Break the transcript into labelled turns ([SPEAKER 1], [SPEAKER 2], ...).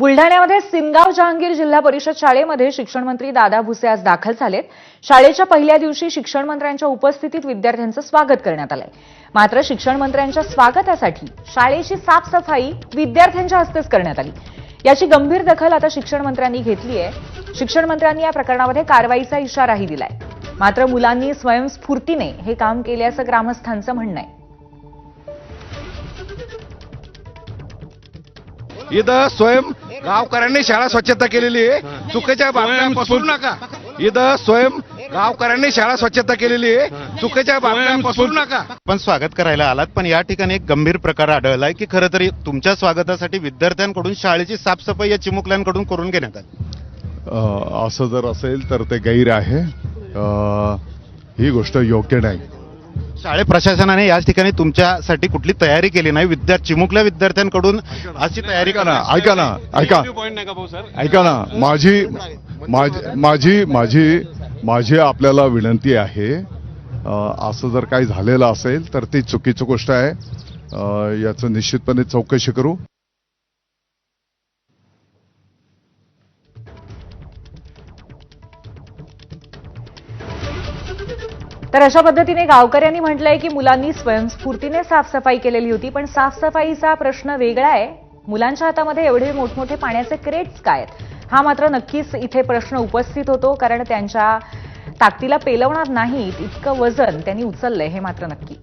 [SPEAKER 1] बुलढाण्यामध्ये सिनगाव जहांगीर जिल्हा परिषद शाळेमध्ये शिक्षण मंत्री दादा भुसे आज दाखल झालेत. शाळेच्या पहिल्या दिवशी शिक्षण मंत्र्यांच्या उपस्थितीत विद्यार्थ्यांचं स्वागत करण्यात आलंय. मात्र शिक्षण मंत्र्यांच्या स्वागतासाठी शाळेची साफसफाई विद्यार्थ्यांच्या हस्तेच करण्यात आली. याची गंभीर दखल आता शिक्षण मंत्र्यांनी घेतली आहे. शिक्षण मंत्र्यांनी या प्रकरणामध्ये कारवाईचा इशाराही दिलाय. मात्र मुलांनी स्वयंस्फूर्तीने हे काम केल्याचं ग्रामस्थांचं म्हणणं आहे.
[SPEAKER 2] इथं स्वयं गावकऱ्यांनी शाळा स्वच्छता केलेली आहे. चुकीच्या बातम्या पसरू नका. इथं स्वयं गावकऱ्यांनी शाळा स्वच्छता केलेली आहे. चुकीच्या बातम्या पसरू नका.
[SPEAKER 3] पण स्वागत करायला आलात पण या ठिकाणी एक गंभीर प्रकार आढळलाय की खरं तरी तुमच्या स्वागतासाठी विद्यार्थ्यांकडून शाळेची साफसफाई या चिमुकल्यांकडून करून घेण्यात आली.
[SPEAKER 4] अ, असं जर असेल तर ते गैर आहे. अ, ही गोष्ट योग्य नाही.
[SPEAKER 3] शाळे प्रशासनाने या ठिकाणी तुमच्यासाठी कुठली तयारी केली नाही. विद्या चिमुकल्या विद्यार्थ्यांकडून अशी तयारी
[SPEAKER 4] ऐका ना ऐका ना ऐका. ऐका ना माझी माझी माझी माझी माझी आपल्याला विनंती आहे अ, असं जर काही झालेलं असेल तर ती चुकीची गोष्ट आहे. अ, याचं निश्चितपणे चौकशी करू.
[SPEAKER 1] तर अशा पद्धतीने गावकऱ्यांनी म्हटलंय की मुलांनी स्वयंस्फूर्तीने साफसफाई केलेली होती पण साफसफाईचा प्रश्न वेगळा आहे. मुलांच्या हातामध्ये एवढे मोठमोठे पाण्याचे क्रेट्स काय आहेत? हा मात्र नक्कीच इथे प्रश्न उपस्थित होतो कारण त्यांच्या ताकदीला पेलवणार नाहीत इतकं वजन त्यांनी उचललंय हे मात्र नक्की.